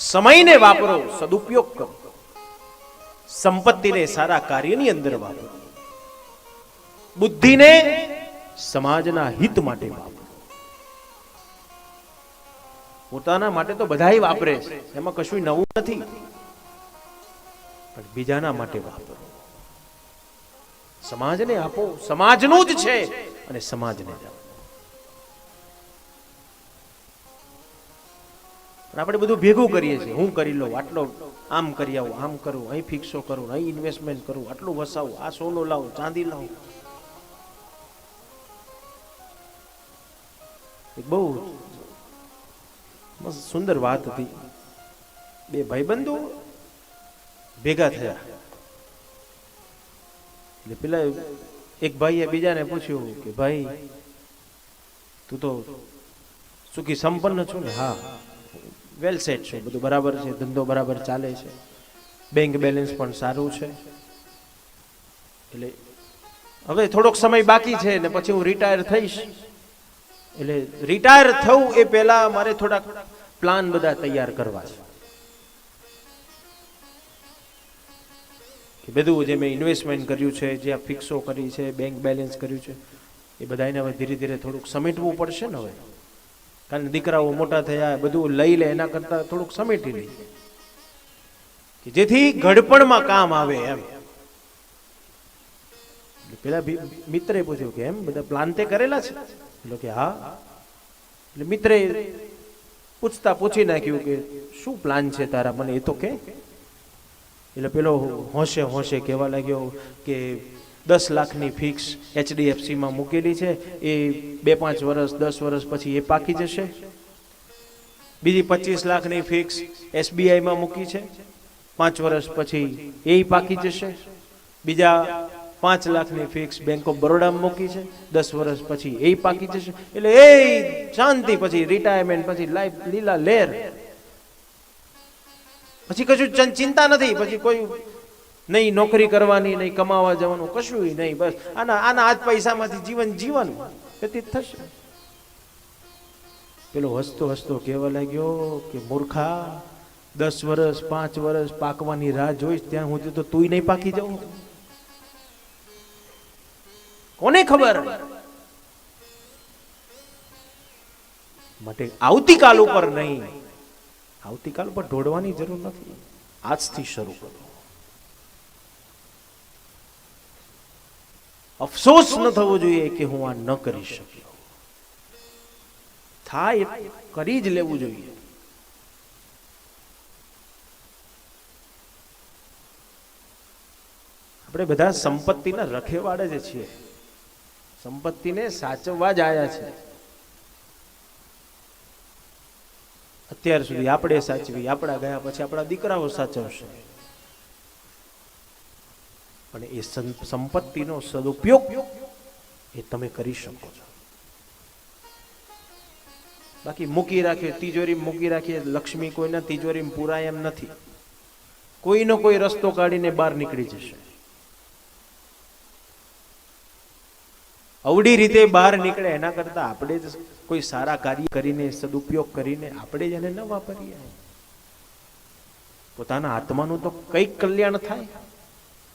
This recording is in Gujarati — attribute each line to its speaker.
Speaker 1: સમયને વાપરો, સદુપયોગ કરો. સંપત્તિને સારા કાર્યની અંદર વાપરો. બુદ્ધિને સમાજના હિત માટે વાપરો. પોતાના માટે તો બધાય વાપરે છે, એમાં કશું નવું નથી. પણ બીજાના માટે વાપરો. સમાજને આપો, સમાજનું જ છે અને સમાજને આપો. પણ આપણે બધું ભેગું કરીએ છીએ. હું કરી લઉં, આટલો આમ કરી આવું, આમ કરું, અહીં ફિક્સો કરું, અહીં ઇન્વેસ્ટમેન્ટ કરું, આટલું વસાવું, આ સોનું લાવું, ચાંદી લાવું. એક બહુ સુંદર વાત હતી. બે ભાઈબંધો ભેગા થયા. એટલે પેલા એક ભાઈએ બીજાને પૂછ્યું કે, ભાઈ, તું તો સુખી સંપન્ન છું ને? હા. વેલ સેટ છે, બધું બરાબર છે, ધંધો બરાબર ચાલે છે. બેંક બેલેન્સ પણ સારું છે. એટલે હવે થોડોક સમય બાકી છે ને પછી હું રિટાયર થઈશ. એટલે રિટાયર થવું એ પહેલા મારે થોડાક પ્લાન બધા તૈયાર કરવા છે. કે બધું જે મેં ઇન્વેસ્ટમેન્ટ કર્યું છે, જે આ ફિક્સો કરી છે બેંક બેલેન્સ કર્યું છે, એ બધાને હવે ધીરે ધીરે થોડુંક સમેટવું પડશે ને હવે? કારણ દીકરાઓ મોટા થયા, બધું લઈ લે, એના કરતા થોડુંક સમેટી લઈ કે જેથી ઘડપણમાં કામ આવે એમ. પેલા મિત્રે પૂછ્યું કે એમ, બધા પ્લાન તે કરેલા છે? એટલે કે હા. એટલે મિત્રે પૂછતા પૂછી નાખ્યું કે શું પ્લાન છે તારા? મને એ તો કે. એટલે પેલો હોશે હોશે કહેવા લાગ્યો કે દસ લાખની ફિક્સ એચડીએફસીમાં મૂકેલી છે. એ બે પાંચ વર્ષ દસ વર્ષ પછી એ પાકી જશે. બીજી પચીસ લાખની ફિક્સ એસબીઆઈમાં મૂકી છે. પાંચ વર્ષ પછી એ પાકી જશે. બીજા પાંચ લાખની ફિક્સ બેંક ઓફ બરોડામાં મૂકી છે. દસ વર્ષ પછી એ પાકી જશે. એટલે એ શાંતિ પછી રિટાયરમેન્ટ પછી લાઈફ લીલા લેર. પછી કશું ચિંતા નથી. પછી કોઈ નહીં નોકરી કરવાની, નહીં કમાવા જવાનું, કશું નહીં, બસ. આના આના આજ પૈસામાંથી જીવન જીવન વ્યતીત થશે. પેલો હસતો હસતો કહેવા લાગ્યો કે, મૂર્ખા, દસ વર્ષ પાંચ વર્ષ પાકવાની રાહ જોઈશ, ત્યાં સુધી તો તુંય નહીં પાકી જવું. કોને ખબર? માટે આવતીકાલ ઉપર નહીં. આવતીકાલ ઉપર ઢોળવાની જરૂર નથી. આજથી શરૂ કરો. અફસોસ ન થવો જોઈએ કે હું આ ન કરી શક્યો. થાય કરી જ લેવું જોઈએ. આપણે બધા સંપત્તિના રખેવાળે જ છીએ. સંપત્તિને સાચવવા જ આવ્યા છે. અત્યાર સુધી આપણે સાચવી, આપણા ગયા પછી આપણા દીકરાઓ સાચવશે. પણ એ સંપત્તિનો સદુપયોગ એ તમે કરી શકો છો. બાકી મૂકી રાખીએ, તિજોરી મૂકી રાખીએ, લક્ષ્મી કોઈના તિજોરી પૂરાય એમ નથી. કોઈનો કોઈ રસ્તો કાઢીને બહાર નીકળી જશે. અવડી રીતે બહાર નીકળે એના કરતા આપણે જ કોઈ સારા કાર્ય કરીને, સદુપયોગ કરીને આપણે જ એને ન વાપરીએ. પોતાના આત્માનું તો કંઈક કલ્યાણ થાય.